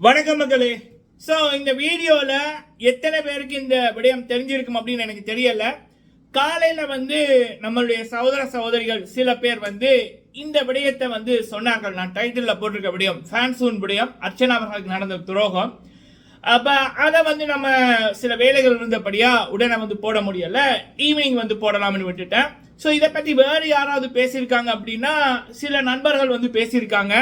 வணக்கம் மக்களே. ஸோ இந்த வீடியோவில் எத்தனை பேருக்கு இந்த விடயம் தெரிஞ்சிருக்கும் அப்படின்னு எனக்கு தெரியலை. காலையில் வந்து நம்மளுடைய சகோதர சகோதரிகள் சில பேர் வந்து இந்த விடயத்தை வந்து சொன்னார்கள். நான் டைட்டிலில் போட்டிருக்க விடயம் ஃபேன்சூன் விடயம் அர்ச்சனா அவர்களுக்கு நடந்த துரோகம். அப்போ அதை வந்து நம்ம சில வேலைகள் இருந்தபடியாக உடனே வந்து போட முடியலை. ஈவினிங் வந்து போடலாம்னு விட்டுட்டேன். ஸோ இதை பற்றி வேறு யாராவது பேசியிருக்காங்க அப்படின்னா சில நண்பர்கள் வந்து பேசியிருக்காங்க.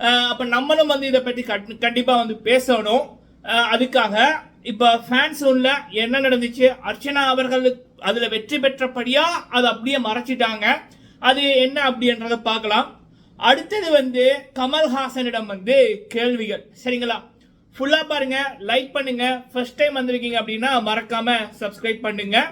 அப்ப நம்மளும் வந்து இதை பற்றி கட்- கண்டிப்பா வந்து பேசணும். அதுக்காக இப்ப ஃபேன்ஸ் உள்ள என்ன நடந்துச்சு? அர்ச்சனா அவர்கள் அதுல வெற்றி பெற்றபடியா அதை அப்படியே மறைச்சிட்டாங்க. அது என்ன அப்படின்றத பார்க்கலாம். அடுத்தது வந்து கமல்ஹாசனிடம் வந்து கேள்விகள். சரிங்களா? ஃபுல்லாக பாருங்க லைக் பண்ணுங்க. ஃபர்ஸ்ட் டைம் வந்திருக்கீங்க அப்படின்னா மறக்காம சப்ஸ்கிரைப் பண்ணுங்க.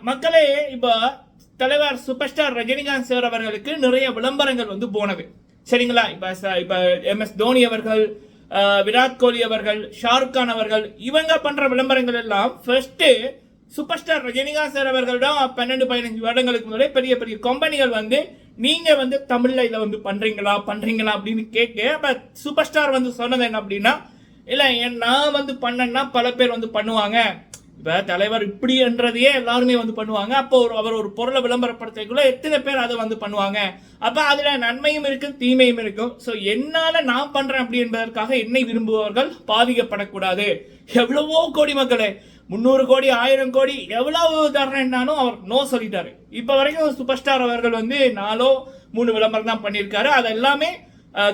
மக்களே இப்போ தலைவர் சூப்பர் ஸ்டார் ரஜினிகாந்த் சார் அவர்களுக்கு நிறைய விளம்பரங்கள் வந்து போனது. சரிங்களா? இப்போ இப்போ இப்ப எம் எஸ் தோனி அவர்கள் விராட் கோலி அவர்கள் ஷாருக் கான் அவர்கள் இவங்க பண்ணுற விளம்பரங்கள் எல்லாம் first super star Rajinikanth sir அவர்களிடம் பன்னெண்டு பதினஞ்சு வருடங்களுக்கு முன்னாடி பெரிய பெரிய கம்பெனிகள் வந்து நீங்கள் வந்து தமிழில் இதை வந்து பண்ணுறீங்களா பண்ணுறீங்களா அப்படின்னு கேட்க அப்போ சூப்பர் ஸ்டார் வந்து சொன்னது என்ன அப்படின்னா இல்லை என் நான் வந்து பண்ணேன்னா பல பேர் வந்து பண்ணுவாங்க. இப்போ தலைவர் இப்படின்றதையே எல்லாருமே வந்து பண்ணுவாங்க. அப்போ ஒரு அவர் ஒரு பொருளை விளம்பரப்படுத்தக்குள்ள எத்தனை பேர் அதை வந்து பண்ணுவாங்க? அப்போ அதில் நன்மையும் இருக்கும் தீமையும் இருக்கும். ஸோ என்னால் நான் பண்ணுறேன் அப்படி என்பதற்காக என்னை விரும்புபவர்கள் பாதிக்கப்படக்கூடாது. எவ்வளவோ கோடி மக்களே முந்நூறு கோடி ஆயிரம் கோடி எவ்வளவு தர்றேன்னாலும் அவர் நோ சொல்லிட்டாரு. இப்போ வரைக்கும் சூப்பர் ஸ்டார் அவர்கள் வந்து நாலோ மூணு விளம்பரம் தான் பண்ணியிருக்காரு. அது எல்லாமே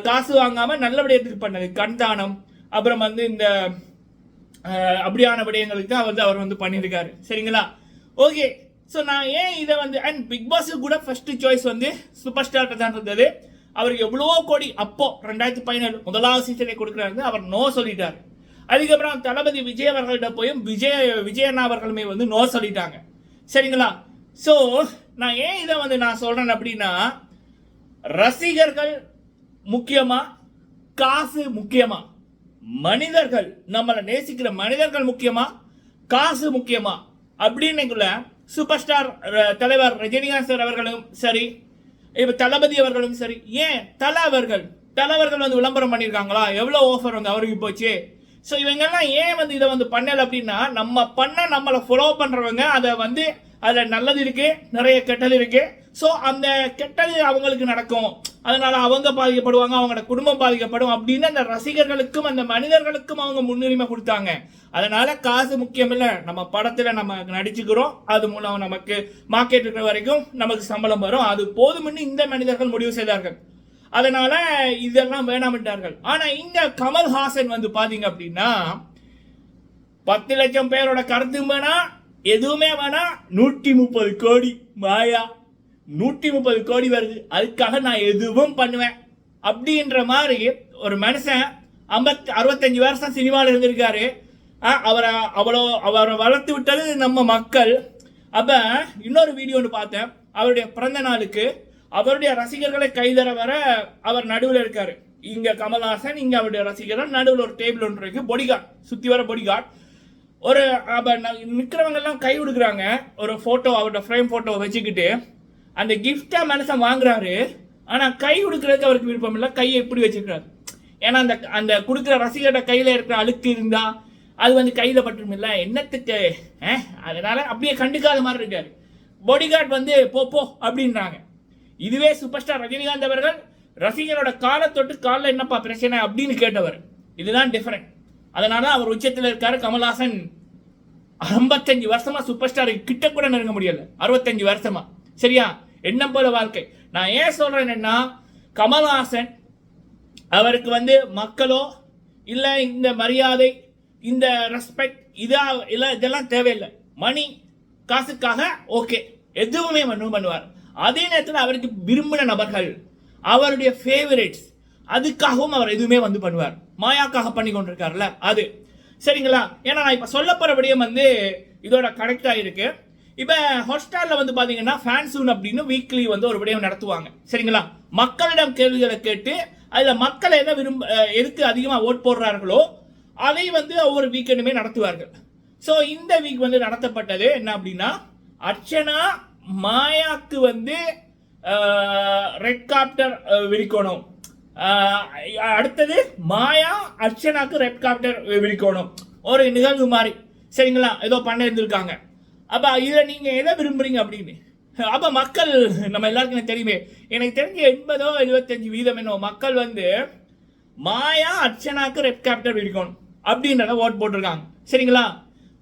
காசு வாங்காமல் நல்ல விடயத்துக்கு பண்ணது. கண்தானம் அப்புறம் வந்து இந்த அப்படியான விடயங்களுக்கு தான் வந்து அவர் வந்து பண்ணியிருக்காரு. சரிங்களா? ஓகே ஸோ நான் ஏன் இதை வந்து அண்ட் பிக் பாஸ் கூட ஃபர்ஸ்ட் சாய்ஸ் வந்து சூப்பர் ஸ்டார் தான் இருந்தது. அவருக்கு எவ்வளோ கோடி அப்போ ரெண்டாயிரத்தி பதினேழு முதலாவது சீசனை கொடுக்குறாரு அவர் நோ சொல்லிட்டாரு. அதுக்கப்புறம் தளபதி விஜய் அவர்கள்ட்ட போயும் விஜய் விஜயண்ணா அவர்களுமே வந்து நோ சொல்லிட்டாங்க. சரிங்களா? ஸோ நான் ஏன் இதை வந்து நான் சொல்கிறேன் அப்படின்னா ரசிகர்கள் முக்கியமாக காசு முக்கியமாக மனிதர்கள் நம்மளை நேசிக்கிற மனிதர்கள் முக்கியமா? காசு முக்கியமா? அப்படின்னுக்குள்ள சூப்பர் ஸ்டார் ர- தலைவர் ரஜினிகாந்த் சார் அவர்களும் சரி இப்போ தளபதி அவர்களும் சரி ஏன் தலை அவர்கள் தலைவர்கள் வந்து விளம்பரம் பண்ணியிருக்காங்களா எவ்வளோ ஆஃபர் வந்து அவருக்கு போச்சு? ஸோ இவங்கெல்லாம் ஏன் வந்து இதை வந்து பண்ணல அப்படின்னா நம்ம பண்ண நம்மளை ஃபாலோ பண்ணுறவங்க அதை வந்து அதில் நல்லது இருக்குது நிறைய கெட்டது இருக்குது ஸோ அந்த கெட்டது அவங்களுக்கு நடக்கும். அதனால் அவங்க பாதிக்கப்படுவாங்க அவங்களோட குடும்பம் பாதிக்கப்படும் அப்படின்னு அந்த ரசிகர்களுக்கும் அந்த மனிதர்களுக்கும் அவங்க முன்னுரிமை கொடுத்தாங்க. அதனால காசு முக்கியம் இல்லை. நம்ம படத்தில் நம்ம நடிச்சுக்கிறோம். அது மூலம் நமக்கு மார்க்கெட் இருக்கிற வரைக்கும் நமக்கு சம்பளம் வரும். அது போதும்னு இந்த மனிதர்கள் முடிவு செய்தார்கள். அதனால இதெல்லாம் வேணாமிட்டார்கள் ஆனால் இந்த கமல்ஹாசன் வந்து பார்த்தீங்க அப்படின்னா பத்து லட்சம் பேரோட கருத்து வேணா எதுவுமே வேணா நூற்றி முப்பது கோடி மாயா நூற்றி முப்பது கோடி வருது. அதுக்காக நான் எதுவும் பண்ணுவேன். அப்படின்ற மாதிரி ஒரு மனுஷன் ஐம்பத்தி அறுபத்தஞ்சு வருஷம் சினிமாவில் இருந்திருக்காரு. அவரை அவ்வளோ அவரை வளர்த்து விட்டது நம்ம மக்கள். அப்போ இன்னொரு வீடியோ ஒன்று பார்த்தேன். அவருடைய பிறந்த நாளுக்கு அவருடைய ரசிகர்களை கைதர வர அவர் நடுவில் இருக்காரு. இங்கே கமல்ஹாசன் இங்கே அவருடைய ரசிகர்கள் நடுவில் ஒரு டேபிள் ஒன்று இருக்கு. பொடிகார்ட் சுற்றி வர பொடிகார்ட் ஒரு அப்போ நிற்கிறவங்கெல்லாம் கை கொடுக்குறாங்க ஒரு ஃபோட்டோ அவரோட ஃப்ரேம் ஃபோட்டோவை வச்சுக்கிட்டு. அந்த கிஃப்டா மனுஷன் வாங்குறாரு. ஆனால் கை கொடுக்கறதுக்கு அவருக்கு விருப்பம் இல்லை. கையை எப்படி வச்சிருக்காரு ஏன்னா அந்த அந்த கொடுக்குற ரசிகர்கிட்ட கையில் இருக்கிற அழுக்கு இருந்தா அது வந்து கையில் பற்றும் என்னத்துக்கு? அஹ், அதனால அப்படியே கண்டுக்காத மாதிரி இருக்காரு. பாடிகார்ட் வந்து போ போ அப்படின்றாங்க. இதுவே சூப்பர் ஸ்டார் ரஜினிகாந்த் அவர்கள் ரசிகரோட காலை தொட்டு காலில் என்னப்பா பிரச்சனை அப்படின்னு கேட்டவர். இதுதான் டிஃபரெண்ட் அதனால அவர் உச்சத்தில் இருக்காரு கமல்ஹாசன். ஐம்பத்தஞ்சு வருஷமா சூப்பர் ஸ்டார் கிட்ட கூட நெருங்க முடியல. அறுபத்தஞ்சு வருஷமா. சரியா? என்ன போல வாழ்க்கை? நான் ஏன் சொல்றேன்னா கமல்ஹாசன் அவருக்கு வந்து மக்களோ இல்லை இந்த மரியாதை இந்த ரெஸ்பெக்ட் இதா இல்லை இதெல்லாம் தேவையில்லை. மணி காசுக்காக ஓகே எதுவுமே பண்ணு பண்ணுவார். அதே நேரத்தில் அவருக்கு விரும்பின நபர்கள் அவருடைய ஃபேவரேட்ஸ் அதுக்காகவும் அவர் எதுவுமே வந்து பண்ணுவார். மாயாக்காக பண்ணி கொண்டிருக்காருல்ல அது. சரிங்களா? ஏன்னா நான் இப்போ சொல்ல போற விடயம் வந்து இதோட கரெக்டாக இருக்குது இப்போ ஹாட்ஸ்டாரில் வந்து பார்த்தீங்கன்னா ஃபேன்சூன் அப்படின்னு வீக்லி வந்து ஒரு விடயம் நடத்துவாங்க. சரிங்களா? மக்களிடம் கேள்விகளை கேட்டு அதில் மக்கள் என்ன விரும்ப எதுக்கு அதிகமாக ஓட் போடுறார்களோ அதை வந்து ஒவ்வொரு வீக்கெண்டுமே நடத்துவார்கள். ஸோ இந்த வீக் வந்து நடத்தப்பட்டது என்ன அப்படின்னா அர்ச்சனா மாயாக்கு வந்து ரெட் காப்டர் விரிக்கணும். அடுத்தது மாயா அர்ச்சனாக்கு ரெட் காப்டர் விரிக்கணும். ஒரு நிகழ்வு மாதிரி. சரிங்களா? ஏதோ பண்ண இருந்திருக்காங்க. அப்போ இதில் நீங்கள் எதை விரும்புகிறீங்க அப்படின்னு? அப்போ மக்கள் நம்ம எல்லாருக்கும் எனக்கு தெரியுமே. எனக்கு தெரிஞ்ச எண்பதோ எழுபத்தஞ்சு வீதம் என்னோ மக்கள் வந்து மாயா அர்ச்சனாக்கு ரெட் கேப்டர் இருக்கணும் அப்படின்றத ஓட் போட்டிருக்காங்க. சரிங்களா?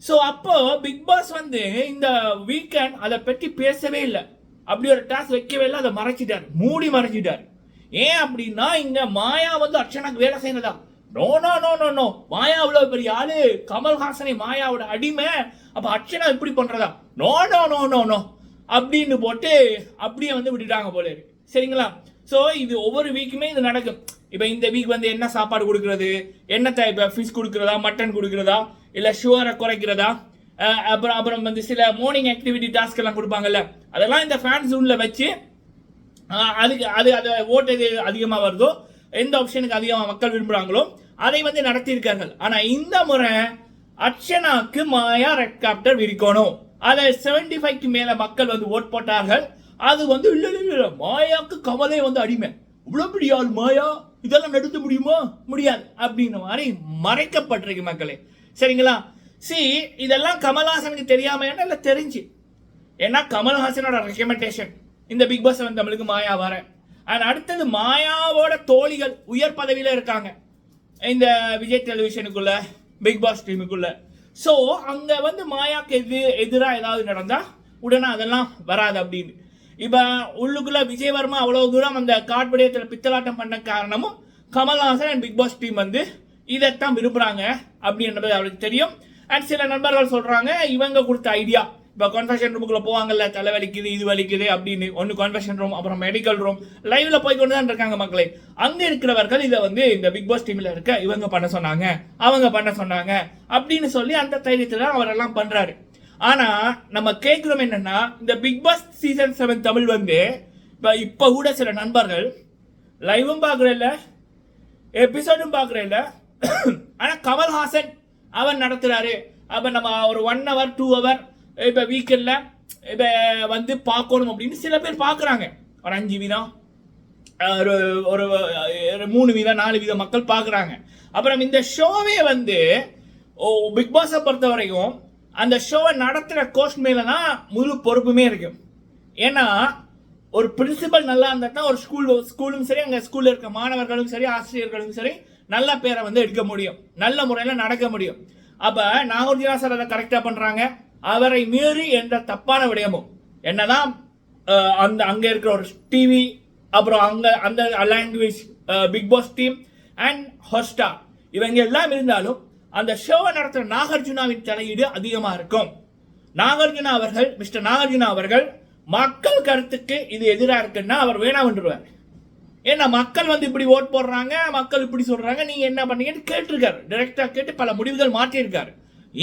ஸோ அப்போது பிக் பாஸ் வந்து இந்த வீக்கெண்ட் அதை பற்றி பேசவே இல்லை. அப்படி ஒரு டாஸ்க் வைக்கவே இல்லை அதை மறைச்சிட்டார். மூடி மறைச்சிட்டார் ஏன் அப்படின்னா இங்கே மாயா வந்து அர்ச்சனாக்கு வேலை செய்யறதா? No no no no no Maya அவ்வளோ பெரிய ஆளு. கமல்ஹாசனை மாயாவோட அடிமை. அப்போ அர்ச்சனா இப்படி பண்ணுறதா no no no no no அப்படின்னு போட்டு அப்படியே வந்து விட்டுட்டாங்க போல இருக்கு. சரிங்களா? ஸோ இது ஒவ்வொரு வீக்குமே இது நடக்கும். இப்போ இந்த வீக் வந்து என்ன சாப்பாடு கொடுக்குறது? என்னத்தை இப்போ ஃபிஷ் கொடுக்குறதா? மட்டன் கொடுக்குறதா? இல்லை சுகரை குறைக்கிறதா? அப்புறம் அப்புறம் வந்து சில மார்னிங் ஆக்டிவிட்டி டாஸ்க் எல்லாம் கொடுப்பாங்கல்ல. அதெல்லாம் இந்த ஃபேன் ஜூனில் வச்சு அதுக்கு அது அது ஓட்டு எது அதிகமாக வருதோ? எந்த ஆப்ஷனுக்கு அதிகமாக மக்கள் விரும்புகிறாங்களோ அதை வந்து நடத்தியிருக்கார்கள். ஆனால் இந்த முறை அர்ச்சனாக்கு மாயா ரெட் காப்டர் விரிக்கணும். அதை செவன்டி ஃபைவ்க்கு மேலே மக்கள் வந்து ஓட் போட்டார்கள். அது வந்து இல்லை இல்லை மாயாவுக்கு கமலே வந்து அடிமை. இவ்வளோ பெரிய ஆள் மாயா? இதெல்லாம் நடத்த முடியுமா? முடியாது. அப்படின்ற மாதிரி மறைக்கப்பட்டிருக்கு மக்களே. சரிங்களா? சி இதெல்லாம் கமல்ஹாசனுக்கு தெரியாம இல்லை தெரிஞ்சு. ஏன்னா கமல்ஹாசனோட ரெக்கமெண்டேஷன் இந்த பிக் பாஸ் வந்து தமிழுக்கு மாயா வர. அண்ட் அடுத்தது மாயாவோட தோழிகள் உயர் பதவியில் இருக்காங்க. இந்த விஜய் டெலிவிஷனுக்குள்ள பிக் பாஸ் டீமுக்குள்ள ஸோ அங்கே வந்து மாயாக்கு எது எதிராக ஏதாவது நடந்தால் உடனே அதெல்லாம் வராது அப்படின்னு. இப்போ உள்ளுக்குள்ள விஜயவர்மா அவ்வளோ தூரம் அந்த காட்படியத்தில் பித்தலாட்டம் பண்ண காரணமும் Kamal Haasan and Bigg Boss team வந்து இதைத்தான் விரும்புகிறாங்க அப்படின்றது அவருக்கு தெரியும். அண்ட் சில நண்பர்கள் சொல்கிறாங்க இவங்க கொடுத்த ஐடியா இப்போ கன்ஃபெஷன் ரூமுக்குள்ளே போவாங்கல்ல தலை வலிக்குது இது வலிக்குது அப்படின்னு. ஒன்று கன்ஃபெஷன் ரூம் அப்புறம் மெடிக்கல் ரூம் லைவ்ல போய் கொண்டு தான் இருக்காங்க மக்களே. அங்கே இருக்கிறவர்கள் இதை வந்து இந்த பிக் பாஸ் டீமில் இருக்க இவங்க பண்ண சொன்னாங்க அவங்க பண்ண சொன்னாங்க அப்படின்னு சொல்லி அந்த தைரியத்தில் அவரெல்லாம் பண்ணுறாரு ஆனால் நம்ம கேட்குறோம் என்னன்னா இந்த Bigg Boss season seven Tamil வந்து இப்போ இப்போ கூட சில நண்பர்கள் லைவும் பார்க்குறதில்ல எபிசோடும் பார்க்குறதில்ல ஆனால் கமல்ஹாசன் அவர் நடத்துகிறாரு அப்போ நம்ம ஒரு ஒன் ஹவர் டூ ஹவர் இப்போ வீக்கெண்டில் இப்போ வந்து பார்க்கணும் அப்படின்னு சில பேர் பார்க்குறாங்க. ஒரு அஞ்சு வீதம் ஒரு ஒரு மூணு வீதம் நாலு வீதம் மக்கள் பார்க்குறாங்க. அப்புறம் இந்த ஷோவே வந்து ஓ பிக் பாஸை பொறுத்த வரைக்கும் அந்த ஷோவை நடத்துகிற கோஸ்ட் மேலே தான் முழு பொறுப்புமே இருக்கும் ஏன்னா ஒரு பிரின்சிபல் நல்லா இருந்தால் தான் ஒரு ஸ்கூல் ஸ்கூலும் சரி அங்கே ஸ்கூலில் இருக்க மாணவர்களும் சரி ஆசிரியர்களும் சரி நல்ல பேரை வந்து எடுக்க முடியும். நல்ல முறையில் நடக்க முடியும். அப்போ நாகூர்ஜினா சார் அதை கரெக்டாக பண்ணுறாங்க அவரை மீறி எந்த தப்பான விடயமும். என்னதான் அந்த அங்கே இருக்கிற ஒரு டிவி அப்புறம் அங்கே அந்த language Bigg Boss team and ஹோஸ்டா இவங்க எல்லாம் இருந்தாலும் அந்த ஷோவை நடத்துகிற நாகார்ஜுனாவின் தலையீடு அதிகமாக இருக்கும். நாகார்ஜுனா அவர்கள் மிஸ்டர் நாகார்ஜுனா அவர்கள் மக்கள் கருத்துக்கு இது எதிராக இருக்குன்னா அவர் வேணாம் என்றுவார் ஏன்னா மக்கள் வந்து இப்படி ஓட் போடுறாங்க மக்கள் இப்படி சொல்கிறாங்க நீங்கள் என்ன பண்ணீங்கன்னு கேட்டிருக்காரு. டைரக்டா கேட்டு பல முடிவுகள் மாற்றியிருக்காரு.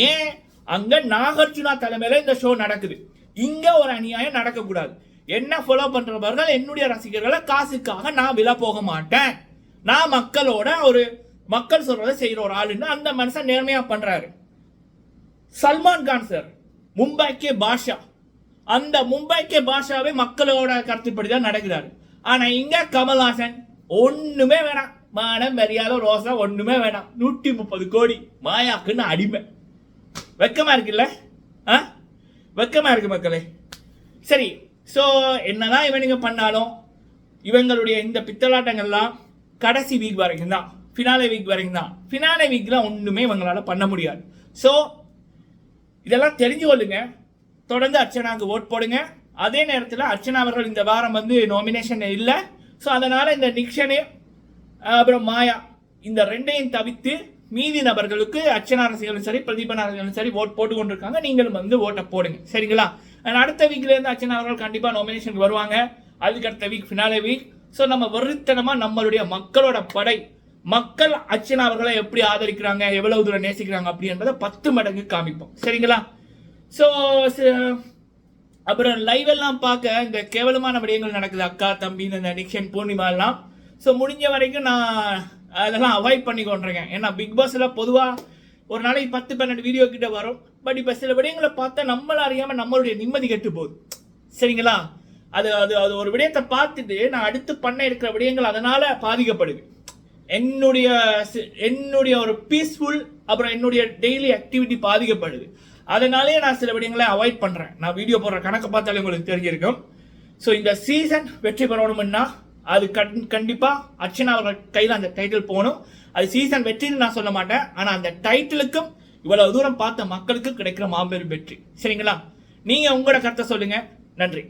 ஏன் அங்க நாகார்ஜுனா தலைமையில இந்த ஷோ நடக்குது. இங்க ஒரு அநியாயம் நடக்கக்கூடாது. என்ன ஃபாலோ பண்றவர்கள் என்னுடைய ரசிகர்களை காசுக்காக நான் விழ போக மாட்டேன். நான் மக்களோட ஒரு மக்கள் சொல்றதை செய்யற ஒரு ஆளுன்னு அந்த மனுஷன் நேர்மையா பண்றாரு. சல்மான் கான் சார் மும்பைக்கே பாஷா. அந்த மும்பைக்கே பாஷாவே மக்களோட கருத்துப்படி தான் நடக்கிறாரு. ஆனா இங்க கமல்ஹாசன் ஒண்ணுமே வேணாம். மானம் மரியாதை ரோசா ஒண்ணுமே வேணாம். நூற்றி முப்பது கோடி மாயாக்குன்னு அடிமை. வெக்கமாக இருக்குல்ல? ஆ? வெக்கமாக இருக்கு மக்களே. சரி ஸோ என்னதான் இவனுங்க பண்ணாலும் இவங்களுடைய இந்த பித்தலாட்டங்கள்லாம் கடைசி வீக் வரைக்கும் தான் ஃபினாலே வீக் வரைக்கும் தான் ஃபினாலே வீக்லாம் ஒன்றுமே இவங்களால் பண்ண முடியாது. ஸோ இதெல்லாம் தெரிஞ்சு கொள்ளுங்க. தொடர்ந்து அர்ச்சனாவுக்கு ஓட் போடுங்க. அதே நேரத்தில் அர்ச்சனா அவர்கள் இந்த வாரம் வந்து நாமினேஷன் இல்லை. ஸோ அதனால் இந்த நிக்ஷனு அப்புறம் மாயா இந்த ரெண்டையும் தவிர்த்து மீதி நபர்களுக்கு அர்ச்சனா ரசிகர்களும் சரி பிரதீபன் ரசிகர்களும் சரி ஓட் போட்டு கொண்டிருக்காங்க நீங்களும் வந்து ஓட்டை போடுங்க. சரிங்களா? அடுத்த வீக்ல இருந்து அர்ச்சனா அவர்கள் கண்டிப்பாக நாமினேஷன் வருவாங்க. அதுக்கு அடுத்த வீக் ஃபினாலே வீக் ஸோ நம்ம வருத்தனமாக நம்மளுடைய மக்களோட படை மக்கள் அர்ச்சனா அவர்களை எப்படி ஆதரிக்கிறாங்க எவ்வளவு தூரம் நேசிக்கிறாங்க அப்படின்றத பத்து மடங்கு காமிப்போம். சரிங்களா? ஸோ அப்புறம் லைவ் எல்லாம் பார்க்க இந்த கேவலமான விடயங்கள் நடக்குது. அக்கா தம்பி இந்த நிக்ஷன் பூர்ணிமா எல்லாம். ஸோ முடிஞ்ச வரைக்கும் நான் அதெல்லாம் அவாய்ட் பண்ணி கொண்டிருக்கேன். ஏன்னா பிக் பாஸில் பொதுவாக ஒரு நாளைக்கு பத்து பன்னெண்டு வீடியோ கிட்ட வரும். பட் இப்போ சில விடயங்களை பார்த்தா நம்மள அறியாமல் நம்மளுடைய நிம்மதி கெட்டு போகுது. சரிங்களா? அது அது அது ஒரு விடயத்தை பார்த்துட்டு நான் அடுத்து பண்ண இருக்கிற விடயங்கள் அதனால் பாதிக்கப்படுது என்னுடைய சி- என்னுடைய ஒரு பீஸ்ஃபுல் அப்புறம் என்னுடைய டெய்லி ஆக்டிவிட்டி பாதிக்கப்படுது. அதனாலே நான் சில விடயங்களை அவாய்ட் பண்ணுறேன் நான் வீடியோ போடுற கணக்கை பார்த்தாலே உங்களுக்கு தெரிஞ்சிருக்கும். ஸோ இந்த சீசன் வெற்றி பெறணும்னா அது கண் கண்டிப்பாக அர்ச்சனா அவர்கள் கையில் அந்த டைட்டில் போகணும். அது சீசன் வெற்றின்னு நான் சொல்ல மாட்டேன். ஆனால் அந்த டைட்டிலுக்கும் இவ்வளவு தூரம் பார்த்த மக்களுக்கு கிடைக்கிற மாபெரும் வெற்றி. சரிங்களா? நீங்கள் உங்களோட கருத்தை சொல்லுங்கள் நன்றி.